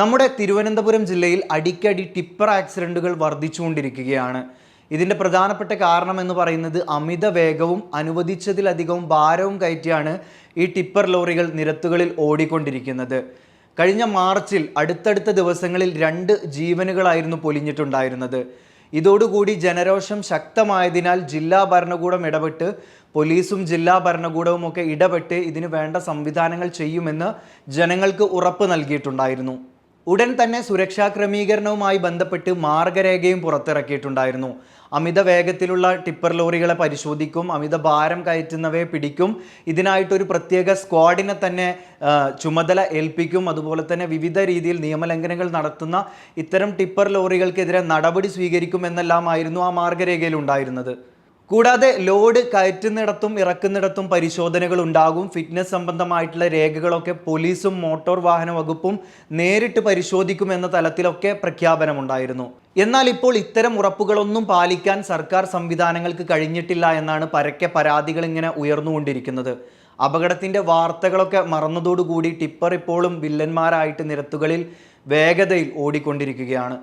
നമ്മുടെ തിരുവനന്തപുരം ജില്ലയിൽ അടിക്കടി ടിപ്പർ ആക്സിഡന്റുകൾ വർദ്ധിച്ചുകൊണ്ടിരിക്കുകയാണ്. ഇതിന്റെ പ്രധാനപ്പെട്ട കാരണം എന്ന് പറയുന്നത് അമിത വേഗവും അനുവദിച്ചതിലധികവും ഭാരവും കയറ്റിയാണ് ഈ ടിപ്പർ ലോറികൾ നിരത്തുകളിൽ ഓടിക്കൊണ്ടിരിക്കുന്നത്. കഴിഞ്ഞ മാർച്ചിൽ അടുത്തടുത്ത ദിവസങ്ങളിൽ രണ്ട് ജീവനുകളായിരുന്നു പൊലിഞ്ഞിട്ടുണ്ടായിരുന്നത്. ഇതോടുകൂടി ജനരോഷം ശക്തമായതിനാൽ ജില്ലാ ഭരണകൂടം ഇടപെട്ട് പോലീസും ജില്ലാ ഭരണകൂടവും ഒക്കെ ഇടപെട്ട് ഇതിന് വേണ്ട സംവിധാനങ്ങൾ ചെയ്യുമെന്ന് ജനങ്ങൾക്ക് ഉറപ്പ് നൽകിയിട്ടുണ്ടായിരുന്നു. ഉടൻ തന്നെ സുരക്ഷാ ക്രമീകരണവുമായി ബന്ധപ്പെട്ട് മാർഗരേഖയും പുറത്തിറക്കിയിട്ടുണ്ടായിരുന്നു. അമിത വേഗത്തിലുള്ള ടിപ്പർ ലോറികളെ പരിശോധിക്കും അമിത ഭാരം കയറ്റുന്നവയെ പിടിക്കും. ഇതിനായിട്ടൊരു പ്രത്യേക സ്ക്വാഡിനെ തന്നെ ചുമതല ഏൽപ്പിക്കും. അതുപോലെ തന്നെ വിവിധ രീതിയിൽ നിയമലംഘനങ്ങൾ നടത്തുന്ന ഇത്തരം ടിപ്പർ ലോറികൾക്കെതിരെ നടപടി സ്വീകരിക്കും എന്നെല്ലാമായിരുന്നു ആ മാർഗരേഖയിൽ ഉണ്ടായിരുന്നത് കൂടാതെ ലോഡ് കയറ്റുന്നിടത്തും ഇറക്കുന്നിടത്തും പരിശോധനകൾ ഉണ്ടാകും. ഫിറ്റ്നസ് സംബന്ധമായിട്ടുള്ള രേഖകളൊക്കെ പോലീസും മോട്ടോർ വാഹന വകുപ്പും നേരിട്ട് പരിശോധിക്കും എന്ന തലത്തിലൊക്കെ പ്രഖ്യാപനമുണ്ടായിരുന്നു. എന്നാൽ ഇപ്പോൾ ഇത്തരം ഉറപ്പുകളൊന്നും പാലിക്കാൻ സർക്കാർ സംവിധാനങ്ങൾക്ക് കഴിഞ്ഞിട്ടില്ല എന്നാണ് പരക്കെ പരാതികൾ ഇങ്ങനെ ഉയർന്നുകൊണ്ടിരിക്കുന്നത്. അപകടത്തിന്റെ വാർത്തകളൊക്കെ മറന്നതോടുകൂടി ടിപ്പർ ഇപ്പോഴും വില്ലന്മാരായിട്ട് നിരത്തുകളിൽ വേഗതയിൽ ഓടിക്കൊണ്ടിരിക്കുകയാണ്.